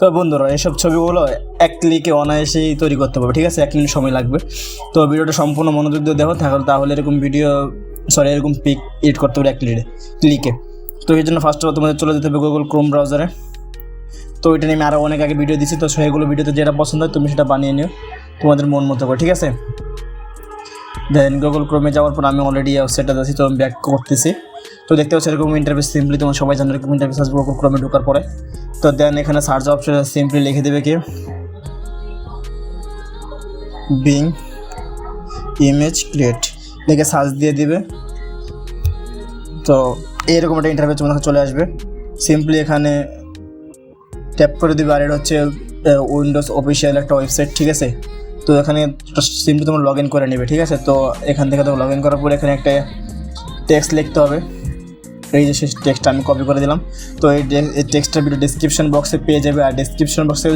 তো বন্ধুরা, এসব ছবিগুলো এক ক্লিকে অনায়াসেই তৈরি করতে পারবে, ঠিক আছে? এক মিনিট সময় লাগবে। তো ভিডিওটা সম্পূর্ণ মনোযোগ দিয়ে দেখো, তাহলে তাহলে এরকম ভিডিও সরি এরকম পিক এডিট করতে পারবে এক ক্লিকে ক্লিকে তো এই জন্য ফার্স্ট তোমাদের চলে যেতে হবে গুগল ক্রোম ব্রাউজারে তো ওইটা নিয়ে আমি আরও অনেক আগে ভিডিও দিচ্ছি তো সেগুলো ভিডিওতে যেটা পছন্দ হয় তুমি সেটা বানিয়ে নিও, তোমাদের মন মতো করে, ঠিক আছে? দেন গুগল ক্রোমে যাওয়ার পর আমি অলরেডি ওয়েবসাইটটা আছি, তো আমি ব্যাক করতেছি। তো দেখতে পাচ্ছি এরকম ইন্টারফেস সিম্পলি তোমার সবাই জানো এরকম ইন্টারফেস আসবে গুগল ক্রোমে ঢোকার পরে। তো দেন এখানে সার্চ অপশনে সিম্পলি লিখে দেবে কি? বিং ইমেজ ক্রিয়েট লিখে সার্চ দিয়ে দিবে। তো এরকম একটা ইন্টারফেস তোমার চলে আসবে। সিম্পলি এখানে ট্যাপ করে দিবে আর এটা হচ্ছে উইন্ডোজ অফিসিয়াল একটা ওয়েবসাইট ঠিক আছে? তো এখানে সিম্পলি তোমার লগ ইন করে নেবে, ঠিক আছে? তো এখান থেকে তোমার লগ ইন করার পরে এখানে একটা টেক্সট লিখতে হবে। এই যে সেই টেক্সটটা আমি কপি করে দিলাম। তো এই টেক্সটটা ভিডিও ডিসক্রিপশন বক্সে পেয়ে যাবে। আর ডিসক্রিপশন বক্সে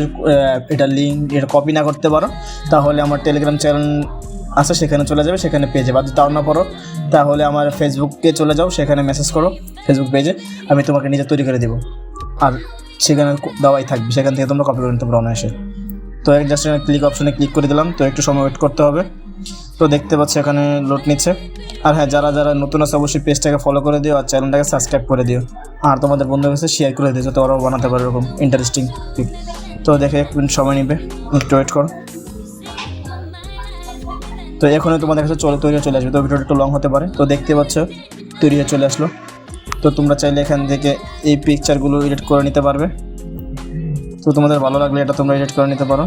এটা লিঙ্ক এটা কপি না করতে পারো। তাহলে আমার টেলিগ্রাম চ্যানেল আছে, সেখানে চলে যাবে, সেখানে পেয়ে যাবে। আর তাও না পারো তাহলে আমার ফেসবুকে চলে যাও, সেখানে মেসেজ করো ফেসবুক পেজে আমি তোমাকে নিজে তৈরি করে দেবো। আর সেখানে দেওয়াই থাকবে। সেখান থেকে তোমরা কপি করে নিতে পারো অনায়াসে। তো এক জাস্ট ক্লিক অপশনে ক্লিক করে দিলাম। তো একটু সময় ওয়েট করতে হবে। তো দেখতে পাচ্ছি এখানে লোড নিচ্ছে। আর হ্যাঁ যারা যারা নতুন আছে, অবশ্যই পেজটাকে ফলো করে দিও আর চ্যানেলটাকে সাবস্ক্রাইব করে দিও। আর তোমাদের বন্ধুদের কাছে শেয়ার করে দিও, যাতে ওরাও বানাতে পারে এরকম ইন্টারেস্টিং পিক তো দেখে এক মিনিট সময় নেবে, একটু ওয়েট করো। তো এখনই তোমাদের কাছে চলে, তৈরি চলে আসবে। তো ভিডিওটা একটু লং হতে পারে। তো দেখতে পাচ্ছ, তৈরি হয়ে চলে আসলো। তো তোমরা চাইলে এখান থেকে এই পিকচারগুলো এডিট করে নিতে পারবে। তো তোমাদের ভালো লাগলে এটা তোমরা এডিট করে নিতে পারো।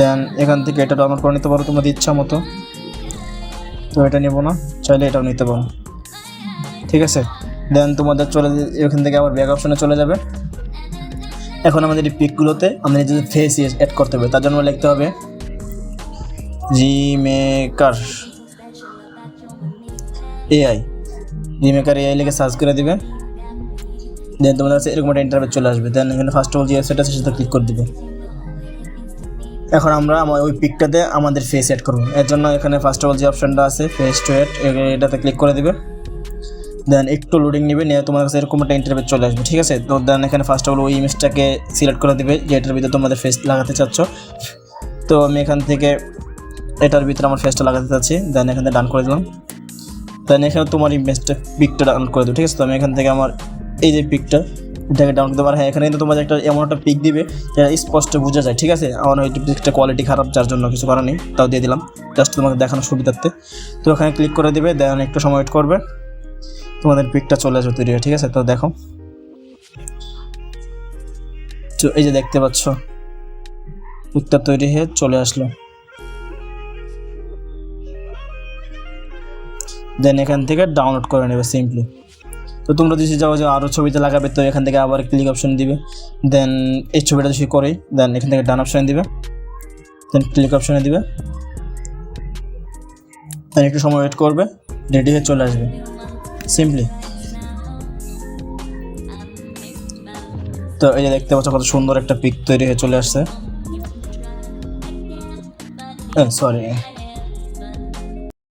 দেন এখান থেকে এটা ডাউনলোড করে নিতে পারো তোমাদের ইচ্ছা মতো। তো এটা নেব না, চাইলে এটাও নিতে পারো। ঠিক আছে? দেন তোমাদের চলে এখান থেকে আবার ব্যাক অপশনে চলে যাবে। এখন আমাদের এই পিকগুলোতে আমাদের নিজেদের ফেস অ্যাড করতে হবে, তার জন্য লিখতে হবে G maker AI G maker AI লিখে সার্চ করে দিবে। দেন তোমাদের কাছে এরকম একটা ইন্টারভিউ চলে আসবে। দেন এখানে ফার্স্ট অফ অল যে ওয়েবসাইট আছে সেটা ক্লিক করে দিবে। এখন আমরা আমার ওই পিকটাতে আমাদের ফেস অ্যাড করব। এর জন্য এখানে ফার্স্ট অফ অল যে অপশনটা আছে ফেস টু অ্যাড এটাতে ক্লিক করে দেবে। দেন একটু লোডিং নেবে, নিয়ে তোমার কাছে এরকম একটা ইন্টারভিউ চলে আসবে, ঠিক আছে? তো দেন এখানে ফার্স্ট অফ অল ওই ইমেজটাকে সিলেক্ট করে দিবে, যে এটার ভিতরে তোমাদের ফেস লাগাতে চাচ্ছ। তো আমি এখান থেকে এটার ভিতরে আমার ফেসটা লাগাতে চাচ্ছি দেন এখান থেকে ডান করে দিলাম। দেন এখানে তোমার ইমেজটা পিকটা ডান করে দেবো, ঠিক আছে? তো আমি এখান থেকে আমার এই যে পিকটা এটাকে ডাউন করতে পারো। হ্যাঁ এখানে কিন্তু তোমাদের একটা এমন একটা পিক দিবে স্পষ্ট বোঝা যায়, ঠিক আছে? আমার ওই পিকটা কোয়ালিটি খারাপ, যার জন্য কিছু করার নেই, তাও দিয়ে দিলাম। জাস্ট তোমাকে দেখানোর সুবিধার্থে। তো এখানে ক্লিক করে দিবে দেন একটু সময় ওয়েট করবে। তোমাদের পিকটা চলে আসবে তৈরি ঠিক আছে? তো দেখো। তো এই যে দেখতে পাচ্ছ পিকটা তৈরি হয়ে চলে আসলো। দেন এখান থেকে ডাউনলোড করে নেবে সিম্পলি তো তোমরা যদি যাও যে আরও ছবিতে লাগাবে, তো এখান থেকে আবার ক্লিক অপশন দিবে। দেন এই ছবিটা যদি করেই দেন এখান থেকে ডান অপশানে দিবে। দেন ক্লিক অপশানে দিবে। দেন একটু সময় ওয়েট করবে রেডি হয়ে চলে আসবে। সিম্পলি তো এই যে দেখতে পাচ্ছ কত সুন্দর একটা পিক তৈরি হয়ে চলে আসছে। সরি